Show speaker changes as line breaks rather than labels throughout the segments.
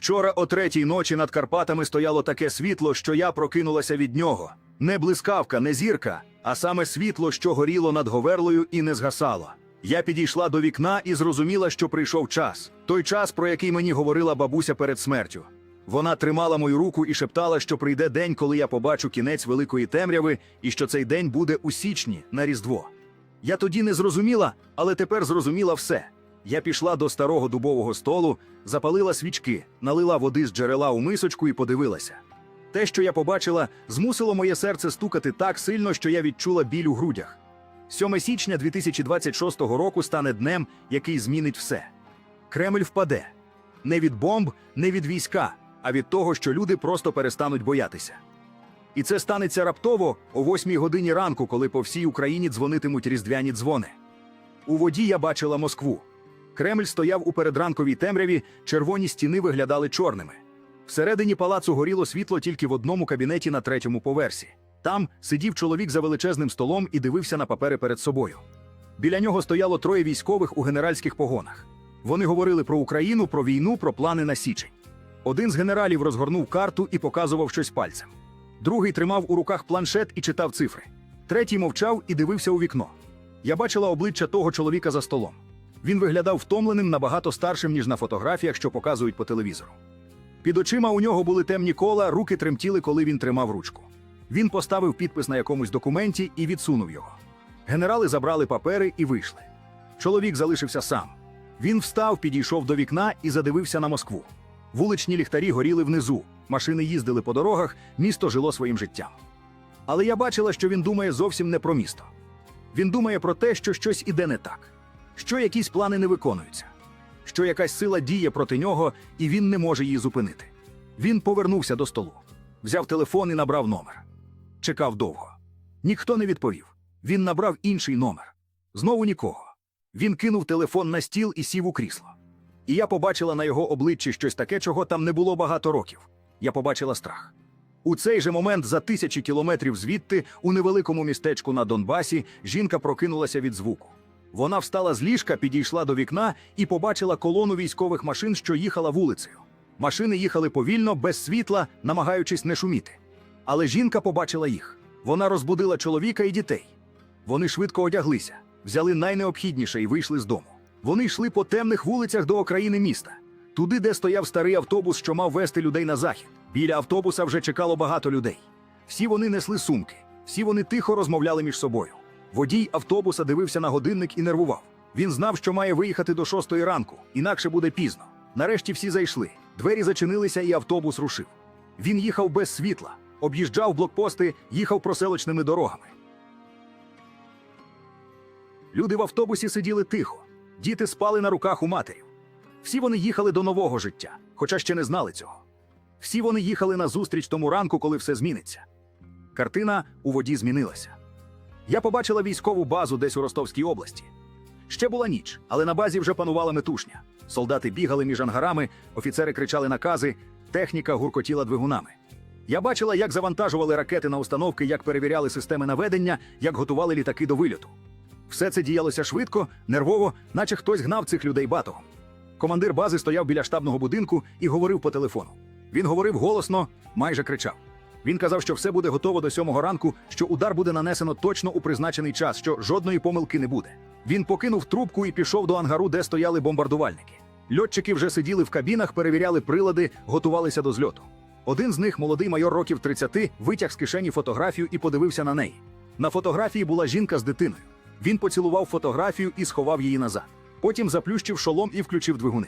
Вчора о третій ночі над Карпатами стояло таке світло, що я прокинулася від нього. Не блискавка, не зірка, а саме світло, що горіло над Говерлою і не згасало. Я підійшла до вікна і зрозуміла, що прийшов час той час, про який мені говорила бабуся перед смертю. Вона тримала мою руку і шептала, що прийде день, коли я побачу кінець великої темряви, і що цей день буде у січні на Різдво. Я тоді не зрозуміла, але тепер зрозуміла все. Я пішла до старого дубового столу, запалила свічки, налила води з джерела у мисочку і подивилася. Те, що я побачила, змусило моє серце стукати так сильно, що я відчула біль у грудях. 7 січня 2026 року стане днем, який змінить все. Кремль впаде не від бомб, не від війська, а від того, що люди просто перестануть боятися. І це станеться раптово о 8 годині ранку, коли по всій Україні дзвонитимуть різдвяні дзвони. У воді я бачила Москву. Кремль стояв у передранковій темряві, червоні стіни виглядали чорними. Всередині палацу горіло світло тільки в одному кабінеті на третьому поверсі. Там сидів чоловік за величезним столом і дивився на папери перед собою. Біля нього стояло троє військових у генеральських погонах. Вони говорили про Україну, про війну, про плани на січень. Один з генералів розгорнув карту і показував щось пальцем. Другий тримав у руках планшет і читав цифри. Третій мовчав і дивився у вікно. Я бачила обличчя того чоловіка за столом. Він виглядав втомленим набагато старшим, ніж на фотографіях, що показують по телевізору. Під очима у нього були темні кола, руки тремтіли, коли він тримав ручку. Він поставив підпис на якомусь документі і відсунув його. Генерали забрали папери і вийшли. Чоловік залишився сам. Він встав, підійшов до вікна і задивився на Москву. Вуличні ліхтарі горіли внизу, машини їздили по дорогах, місто жило своїм життям. Але я бачила, що він думає зовсім не про місто. Він думає про те, що щось іде не так, що якісь плани не виконуються, що якась сила діє проти нього, і він не може її зупинити. Він повернувся до столу, взяв телефон і набрав номер. Чекав довго. Ніхто не відповів. Він набрав інший номер. Знову нікого. Він кинув телефон на стіл і сів у крісло. І я побачила на його обличчі щось таке, чого там не було багато років. Я побачила страх. У цей же момент, за тисячі кілометрів звідти, у невеликому містечку на Донбасі, жінка прокинулася від звуку. Вона встала з ліжка, підійшла до вікна і побачила колону військових машин, що їхала вулицею. Машини їхали повільно, без світла, намагаючись не шуміти. Але жінка побачила їх. Вона розбудила чоловіка і дітей. Вони швидко одяглися, взяли найнеобхідніше і вийшли з дому. Вони йшли по темних вулицях до окраїни міста, туди, де стояв старий автобус, що мав вести людей на захід. Біля автобуса вже чекало багато людей. Всі вони несли сумки, всі вони тихо розмовляли між собою. Водій автобуса дивився на годинник і нервував. Він знав, що має виїхати до шостої ранку, інакше буде пізно. Нарешті всі зайшли. Двері зачинилися, і автобус рушив. Він їхав без світла, об'їжджав блокпости, їхав проселочними дорогами. Люди в автобусі сиділи тихо, діти спали на руках у матерів. Всі вони їхали до нового життя, хоча ще не знали цього. Всі вони їхали на зустріч тому ранку, коли все зміниться. Картина у воді змінилася. Я побачила військову базу десь у Ростовській області. Ще була ніч, але на базі вже панувала метушня. Солдати бігали між ангарами, офіцери кричали накази, техніка гуркотіла двигунами. Я бачила, як завантажували ракети на установки, як перевіряли системи наведення, як готували літаки до вильоту. Все це діялося швидко, нервово, наче хтось гнав цих людей батогом. Командир бази стояв біля штабного будинку і говорив по телефону. Він говорив голосно, майже кричав. Він казав, що все буде готово до сьомого ранку, що удар буде нанесено точно у призначений час, що жодної помилки не буде. Він покинув трубку і пішов до ангару, де стояли бомбардувальники. Льотчики вже сиділи в кабінах, перевіряли прилади, готувалися до зльоту. Один з них, молодий майор років 30, витяг з кишені фотографію і подивився на неї. На фотографії була жінка з дитиною. Він поцілував фотографію і сховав її назад. Потім заплющив шолом і включив двигуни.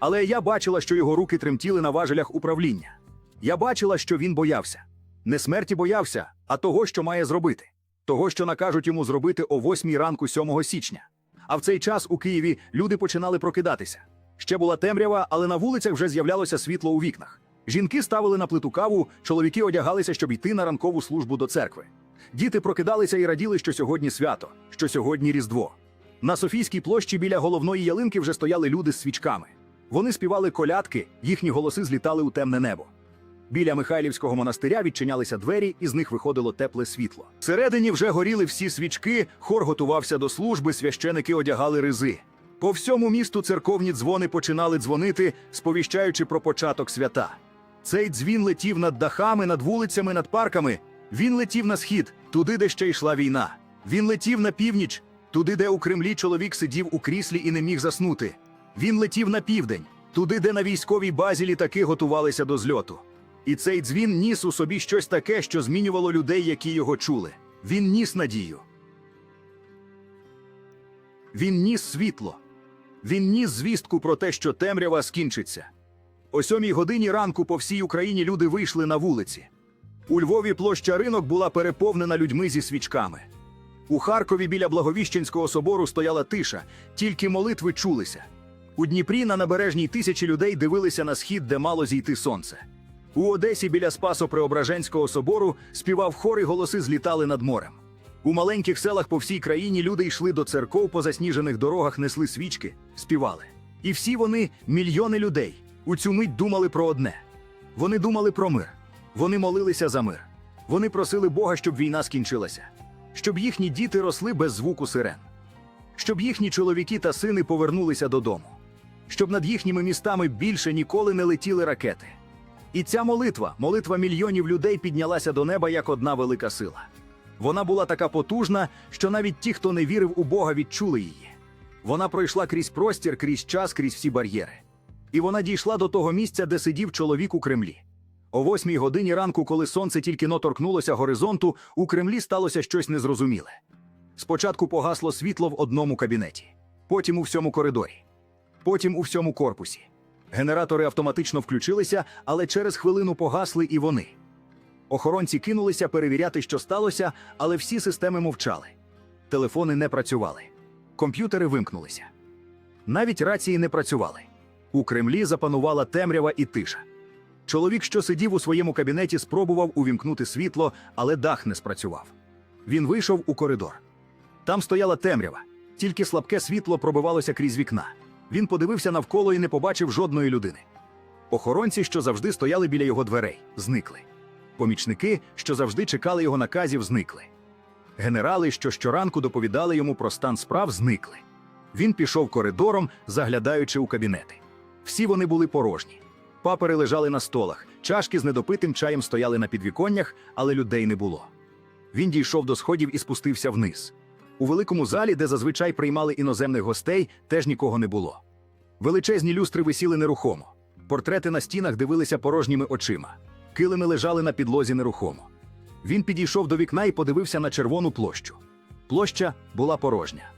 Але я бачила, що його руки тремтіли на важелях управління. Я бачила, що він боявся. Не смерті боявся, а того, що має зробити. Того, що накажуть йому зробити о 8 ранку 7 січня. А в цей час у Києві люди починали прокидатися. Ще була темрява, але на вулицях вже з'являлося світло у вікнах. Жінки ставили на плиту каву, чоловіки одягалися, щоб йти на ранкову службу до церкви. Діти прокидалися і раділи, що сьогодні свято, що сьогодні Різдво. На Софійській площі біля головної ялинки вже стояли люди з свічками. Вони співали колядки, їхні голоси злітали у темне небо. Біля Михайлівського монастиря відчинялися двері, і з них виходило тепле світло. Всередині вже горіли всі свічки, хор готувався до служби, священики одягали ризи. По всьому місту церковні дзвони починали дзвонити, сповіщаючи про початок свята. Цей дзвін летів над дахами, над вулицями, над парками. Він летів на схід, туди, де ще йшла війна. Він летів на північ, туди, де у Кремлі чоловік сидів у кріслі і не міг заснути. Він летів на південь, туди, де на військовій базі літаки готувалися до зльоту. І цей дзвін ніс у собі щось таке, що змінювало людей, які його чули. Він ніс надію. Він ніс світло. Він ніс звістку про те, що темрява скінчиться. О сьомій годині ранку по всій Україні люди вийшли на вулиці. У Львові площа ринок була переповнена людьми зі свічками. У Харкові біля Благовіщенського собору стояла тиша, тільки молитви чулися. У Дніпрі на набережній тисячі людей дивилися на схід, де мало зійти сонце. У Одесі біля Спасо-Преображенського собору співав хор і голоси злітали над морем. У маленьких селах по всій країні люди йшли до церков по засніжених дорогах, несли свічки, співали. І всі вони, мільйони людей, у цю мить думали про одне. Вони думали про мир. Вони молилися за мир. Вони просили Бога, щоб війна скінчилася, щоб їхні діти росли без звуку сирен, щоб їхні чоловіки та сини повернулися додому, щоб над їхніми містами більше ніколи не летіли ракети. І ця молитва, молитва мільйонів людей, піднялася до неба як одна велика сила. Вона була така потужна, що навіть ті, хто не вірив у Бога, відчули її. Вона пройшла крізь простір, крізь час, крізь всі бар'єри. І вона дійшла до того місця, де сидів чоловік у Кремлі. О восьмій годині ранку, коли сонце тільки но торкнулося горизонту, у Кремлі сталося щось незрозуміле. Спочатку погасло світло в одному кабінеті, потім у всьому коридорі, потім у всьому корпусі. Генератори автоматично включилися, але через хвилину погасли і вони. Охоронці кинулися перевіряти, що сталося, але всі системи мовчали. Телефони не працювали, комп'ютери вимкнулися. Навіть рації не працювали. У Кремлі запанувала темрява і тиша. Чоловік, що сидів у своєму кабінеті, спробував увімкнути світло, але дах не спрацював. Він вийшов у коридор. Там стояла темрява, тільки слабке світло пробивалося крізь вікна. Він подивився навколо і не побачив жодної людини. Охоронці, що завжди стояли біля його дверей, зникли. Помічники, що завжди чекали його наказів, зникли. Генерали, що щоранку доповідали йому про стан справ, зникли. Він пішов коридором, заглядаючи у кабінети. Всі вони були порожні. Папери лежали на столах, чашки з недопитим чаєм стояли на підвіконнях, але людей не було. Він дійшов до сходів і спустився вниз. У великому залі, де зазвичай приймали іноземних гостей, теж нікого не було. Величезні люстри висіли нерухомо. Портрети на стінах дивилися порожніми очима. Килими лежали на підлозі нерухомо. Він підійшов до вікна і подивився на червону площу. Площа була порожня.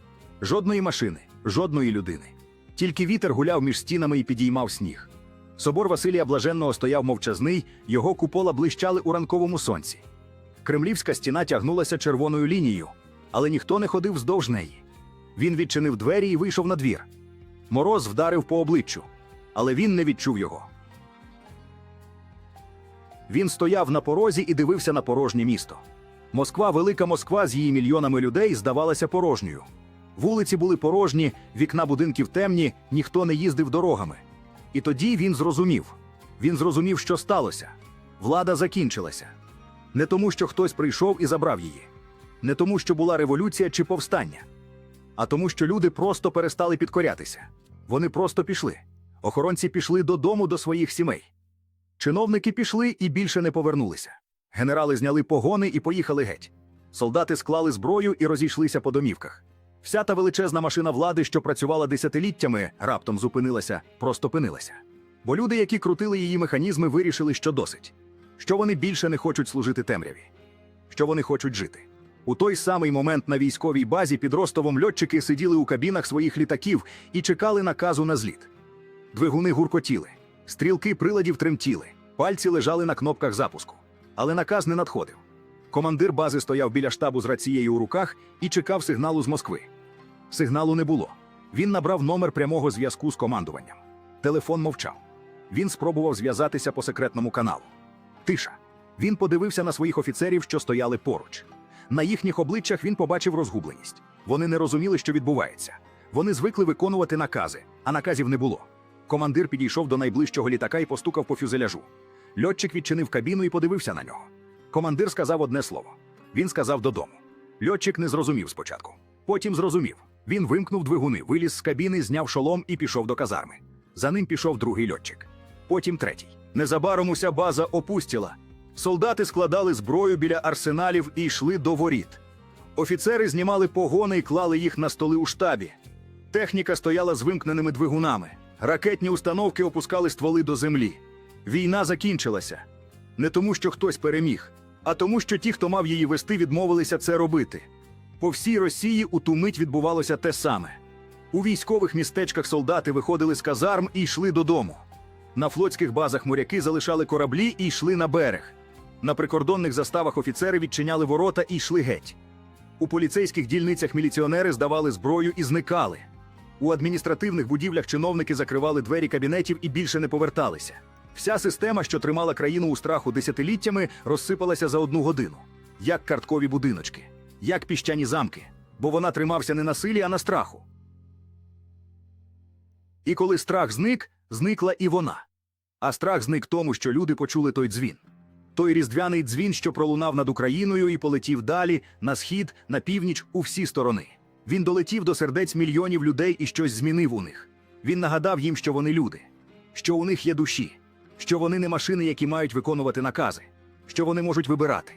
Жодної машини, жодної людини. Тільки вітер гуляв між стінами і підіймав сніг. Собор Василія Блаженного стояв мовчазний, його купола блищали у ранковому сонці. Кремлівська стіна тягнулася червоною лінією, але ніхто не ходив вздовж неї. Він відчинив двері і вийшов на двір. Мороз вдарив по обличчю, але він не відчув його. Він стояв на порозі і дивився на порожнє місто. Москва, велика Москва з її мільйонами людей, здавалася порожньою. Вулиці були порожні, вікна будинків темні, ніхто не їздив дорогами. І тоді він зрозумів. Він зрозумів, що сталося. Влада закінчилася. Не тому, що хтось прийшов і забрав її, не тому, що була революція чи повстання, а тому, що люди просто перестали підкорятися. Вони просто пішли. Охоронці пішли додому до своїх сімей. Чиновники пішли і більше не повернулися. Генерали зняли погони і поїхали геть. Солдати склали зброю і розійшлися по домівках. Вся та величезна машина влади, що працювала десятиліттями, раптом зупинилася, просто пинилася. Бо люди, які крутили її механізми, вирішили, що досить, що вони більше не хочуть служити темряві, що вони хочуть жити. У той самий момент на військовій базі під Ростовом льотчики сиділи у кабінах своїх літаків і чекали наказу на зліт. Двигуни гуркотіли, стрілки приладів тремтіли, пальці лежали на кнопках запуску. Але наказ не надходив. Командир бази стояв біля штабу з рацією у руках і чекав сигналу з Москви. Сигналу не було. Він набрав номер прямого зв'язку з командуванням. Телефон мовчав. Він спробував зв'язатися по секретному каналу. Тиша. Він подивився на своїх офіцерів, що стояли поруч. На їхніх обличчях він побачив розгубленість. Вони не розуміли, що відбувається. Вони звикли виконувати накази, а наказів не було. Командир підійшов до найближчого літака і постукав по фюзеляжу. Льотчик відчинив кабіну і подивився на нього. Командир сказав одне слово. Він сказав додому. Льотчик не зрозумів спочатку. Потім зрозумів. Він вимкнув двигуни, виліз з кабіни, зняв шолом і пішов до казарми. За ним пішов другий льотчик. Потім третій. Незабаром уся база опустіла. Солдати складали зброю біля арсеналів і йшли до воріт. Офіцери знімали погони і клали їх на столи у штабі. Техніка стояла з вимкненими двигунами. Ракетні установки опускали стволи до землі. Війна закінчилася. Не тому, що хтось переміг, а тому, що ті, хто мав її вести, відмовилися це робити. По всій Росії у ту мить відбувалося те саме. У військових містечках солдати виходили з казарм і йшли додому. На флотських базах моряки залишали кораблі і йшли на берег. На прикордонних заставах офіцери відчиняли ворота і йшли геть. У поліцейських дільницях міліціонери здавали зброю і зникали. У адміністративних будівлях чиновники закривали двері кабінетів і більше не поверталися. Вся система, що тримала країну у страху десятиліттями, розсипалася за одну годину, як карткові будиночки, як піщані замки, бо вона тримався не на силі, а на страху. І коли страх зник, зникла і вона. А страх зник тому, що люди почули той дзвін. Той різдвяний дзвін, що пролунав над Україною і полетів далі, на схід, на північ, у всі сторони. Він долетів до сердець мільйонів людей і щось змінив у них. Він нагадав їм, що вони люди, що у них є душі, що вони не машини, які мають виконувати накази, що вони можуть вибирати.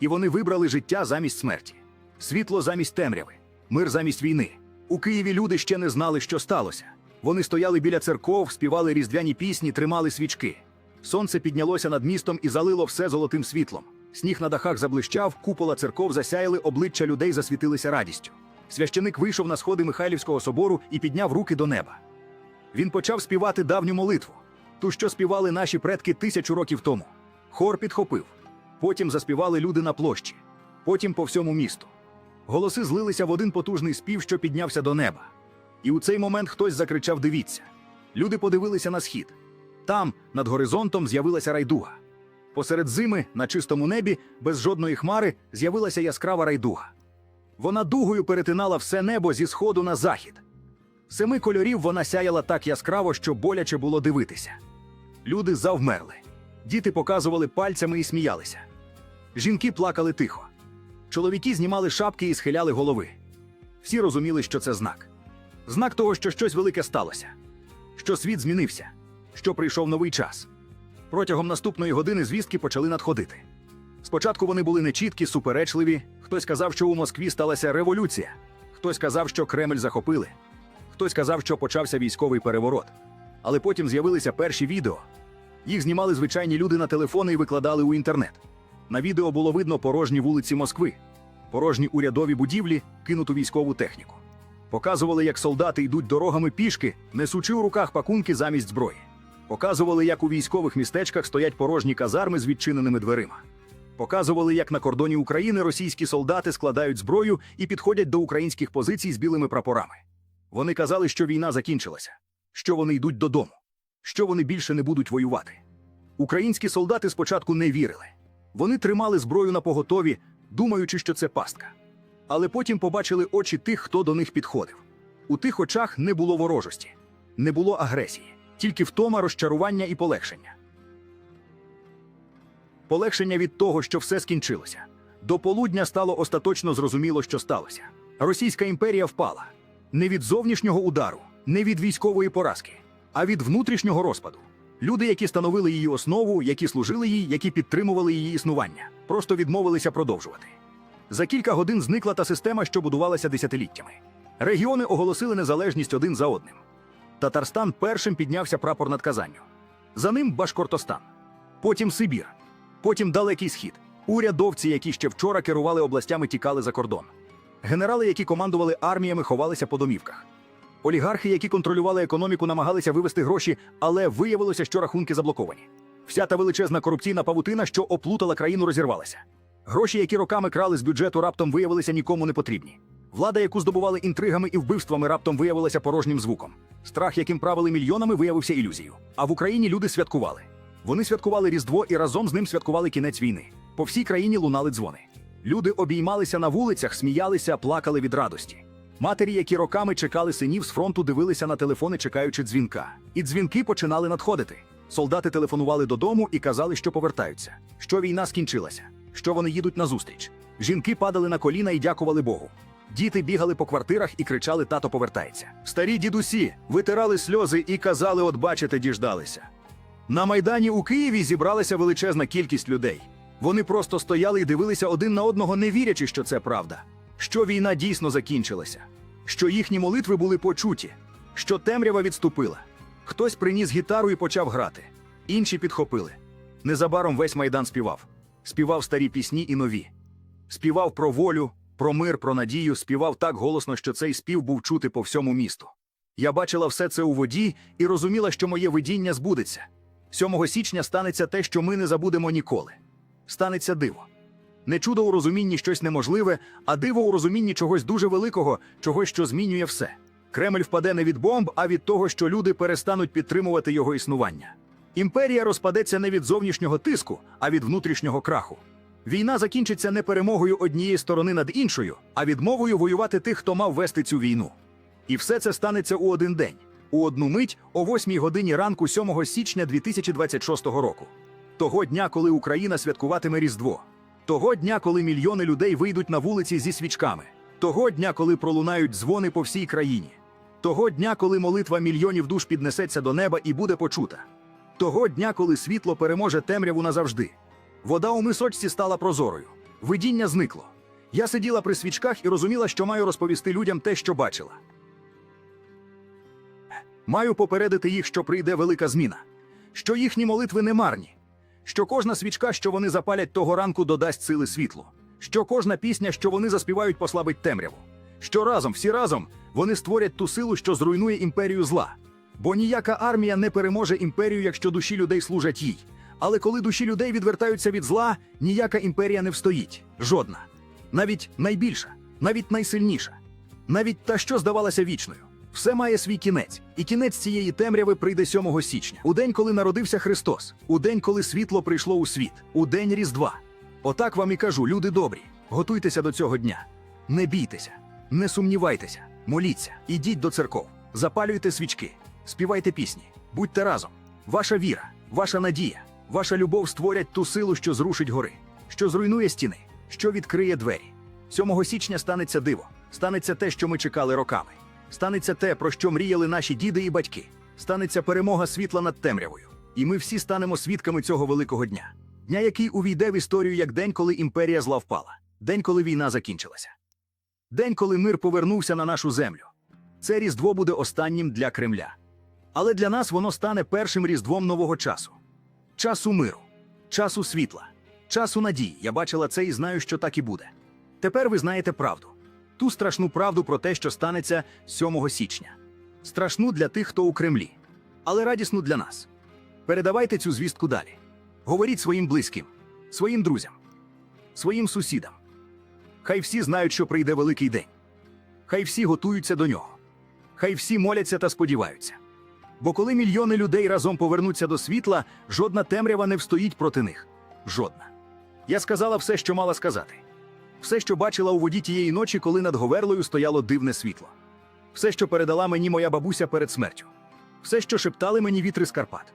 І вони вибрали життя замість смерті, світло замість темряви, мир замість війни. У Києві люди ще не знали, що сталося. Вони стояли біля церков, співали різдвяні пісні, тримали свічки. Сонце піднялося над містом і залило все золотим світлом. Сніг на дахах заблищав, купола церков засяяли, обличчя людей засвітилися радістю. Священик вийшов на сходи Михайлівського собору і підняв руки до неба. Він почав співати давню молитву, ту, що співали наші предки тисячу років тому. Хор підхопив. Потім заспівали люди на площі, потім по всьому місту. Голоси злилися в один потужний спів, що піднявся до неба. І у цей момент хтось закричав: Дивіться. Люди подивилися на схід. Там, над горизонтом, з'явилася райдуга. Посеред зими, на чистому небі, без жодної хмари, з'явилася яскрава райдуга. Вона дугою перетинала все небо зі сходу на захід. Семи кольорів вона сяяла так яскраво, що боляче було дивитися. Люди завмерли. Діти показували пальцями і сміялися. Жінки плакали тихо. Чоловіки знімали шапки і схиляли голови. Всі розуміли, що це знак. Знак того, що щось велике сталося, що світ змінився, що прийшов новий час. Протягом наступної години звістки почали надходити. Спочатку вони були нечіткі, суперечливі. Хтось казав, що у Москві сталася революція, хтось казав, що Кремль захопили, хтось казав, що почався військовий переворот. Але потім з'явилися перші відео. Їх знімали звичайні люди на телефони і викладали у інтернет. На відео було видно порожні вулиці Москви, порожні урядові будівлі, кинуту військову техніку. Показували, як солдати йдуть дорогами пішки, несучи у руках пакунки замість зброї. Показували, як у військових містечках стоять порожні казарми з відчиненими дверима. Показували, як на кордоні України російські солдати складають зброю і підходять до українських позицій з білими прапорами. Вони казали, що війна закінчилася, що вони йдуть додому, що вони більше не будуть воювати. Українські солдати спочатку не вірили. Вони тримали зброю на поготові, думаючи, що це пастка. Але потім побачили очі тих, хто до них підходив. У тих очах не було ворожості, не було агресії, тільки втома, розчарування і полегшення. Полегшення від того, що все скінчилося. До полудня стало остаточно зрозуміло, що сталося. Російська імперія впала не від зовнішнього удару, не від військової поразки, а від внутрішнього розпаду. Люди, які становили її основу, які служили їй, які підтримували її існування, просто відмовилися продовжувати. За кілька годин зникла та система, що будувалася десятиліттями. Регіони оголосили незалежність один за одним. Татарстан першим піднявся прапор над Казанню. За ним Башкортостан, потім Сибір, потім Далекий Схід. Урядовці, які ще вчора керували областями, тікали за кордон. Генерали, які командували арміями, ховалися по домівках. Олігархи, які контролювали економіку, намагалися вивести гроші, але виявилося, що рахунки заблоковані. Вся та величезна корупційна павутина, що оплутала країну, розірвалася. Гроші, які роками крали з бюджету, раптом виявилися нікому не потрібні. Влада, яку здобували інтригами і вбивствами, раптом виявилася порожнім звуком. Страх, яким правили мільйонами, виявився ілюзією. А в Україні люди святкували. Вони святкували Різдво і разом з ним святкували кінець війни. По всій країні лунали дзвони. Люди обіймалися на вулицях, сміялися, плакали від радості. Матері, які роками чекали синів з фронту, дивилися на телефони, чекаючи дзвінка. І дзвінки починали надходити. Солдати телефонували додому і казали, що повертаються, що війна скінчилася, що вони їдуть назустріч. Жінки падали на коліна і дякували Богу. Діти бігали по квартирах і кричали Тато повертається. Старі дідусі витирали сльози і казали, от бачите, діждалися. На Майдані у Києві зібралася величезна кількість людей. Вони просто стояли і дивилися один на одного, не вірячи, що це правда, що війна дійсно закінчилася, що їхні молитви були почуті, що темрява відступила. Хтось приніс гітару і почав грати, інші підхопили. Незабаром весь майдан співав. Співав старі пісні і нові. Співав про волю, про мир, про надію, співав так голосно, що цей спів був чути по всьому місту. Я бачила все це у воді і розуміла, що моє видіння збудеться. 7 січня станеться те, що ми не забудемо ніколи. Станеться диво. Не чудо у розумінні щось неможливе, а диво у розумінні чогось дуже великого, чогось, що змінює все. Кремль впаде не від бомб, а від того, що люди перестануть підтримувати його існування. Імперія розпадеться не від зовнішнього тиску, а від внутрішнього краху. Війна закінчиться не перемогою однієї сторони над іншою, а відмовою воювати тих, хто мав вести цю війну. І все це станеться у один день, у одну мить о 8 годині ранку 7 січня 2026 року. Того дня, коли Україна святкуватиме Різдво. Того дня, коли мільйони людей вийдуть на вулиці зі свічками. Того дня, коли пролунають дзвони по всій країні. Того дня, коли молитва мільйонів душ піднесеться до неба і буде почута. Того дня, коли світло переможе темряву назавжди. Вода у мисочці стала прозорою. Видіння зникло. Я сиділа при свічках і розуміла, що маю розповісти людям те, що бачила. Маю попередити їх, що прийде велика зміна, що їхні молитви не марні, що кожна свічка, що вони запалять того ранку, додасть сили світлу, що кожна пісня, що вони заспівають, послабить темряву, що разом, всі разом, вони створять ту силу, що зруйнує імперію зла. Бо ніяка армія не переможе імперію, якщо душі людей служать їй. Але коли душі людей відвертаються від зла, ніяка імперія не встоїть. Жодна. Навіть найбільша, навіть найсильніша, навіть та, що здавалася вічною. Все має свій кінець, і кінець цієї темряви прийде 7 січня, у день, коли народився Христос, у день, коли світло прийшло у світ, у день Різдва. Отак вам і кажу, люди добрі, готуйтеся до цього дня. Не бійтеся, не сумнівайтеся, моліться, ідіть до церков, запалюйте свічки, співайте пісні, будьте разом. Ваша віра, ваша надія, ваша любов створять ту силу, що зрушить гори, що зруйнує стіни, що відкриє двері. 7 січня станеться диво, станеться те, що ми чекали роками. Станеться те, про що мріяли наші діди і батьки. Станеться перемога світла над темрявою. І ми всі станемо свідками цього великого дня. Дня, який увійде в історію як день, коли імперія зла впала, день, коли війна закінчилася. День, коли мир повернувся на нашу землю. Це різдво буде останнім для Кремля. Але для нас воно стане першим різдвом нового часу. Часу миру, часу світла, часу надії. Я бачила це і знаю, що так і буде. Тепер ви знаєте правду. Ту страшну правду про те, що станеться 7 січня. Страшну для тих, хто у Кремлі, але радісну для нас. Передавайте цю звістку далі. Говоріть своїм близьким, своїм друзям, своїм сусідам. Хай всі знають, що прийде великий день. Хай всі готуються до нього. Хай всі моляться та сподіваються. Бо коли мільйони людей разом повернуться до світла, жодна темрява не встоїть проти них. Жодна. Я сказала все, що мала сказати. Все, що бачила у воді тієї ночі, коли над Говерлою стояло дивне світло. Все, що передала мені моя бабуся перед смертю. Все, що шептали мені вітри з Карпат.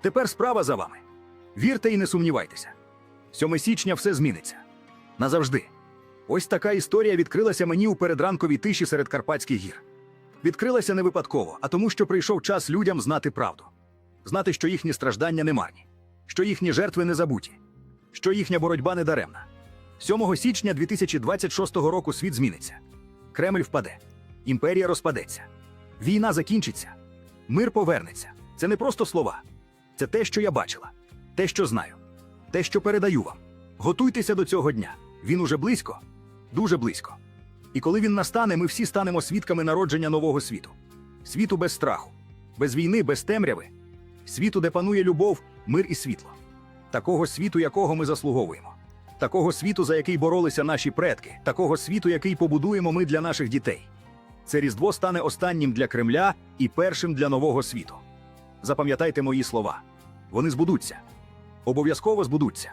Тепер справа за вами. Вірте і не сумнівайтеся. 7 січня все зміниться. Назавжди. Ось така історія відкрилася мені у передранковій тиші серед Карпатських гір. Відкрилася не випадково, а тому, що прийшов час людям знати правду, знати, що їхні страждання не марні, що їхні жертви не забуті, що їхня боротьба не даремна. 7 січня 2026 року світ зміниться. Кремль впаде, імперія розпадеться, війна закінчиться, мир повернеться. Це не просто слова, це те, що я бачила, те, що знаю, те, що передаю вам. Готуйтеся до цього дня. Він уже близько, дуже близько. І коли він настане, ми всі станемо свідками народження нового світу. Світу без страху, без війни, без темряви, світу, де панує любов, мир і світло. Такого світу, якого ми заслуговуємо. Такого світу, за який боролися наші предки, такого світу, який побудуємо ми для наших дітей. Це Різдво стане останнім для Кремля і першим для нового світу. Запам'ятайте мої слова. Вони збудуться. Обов'язково збудуться.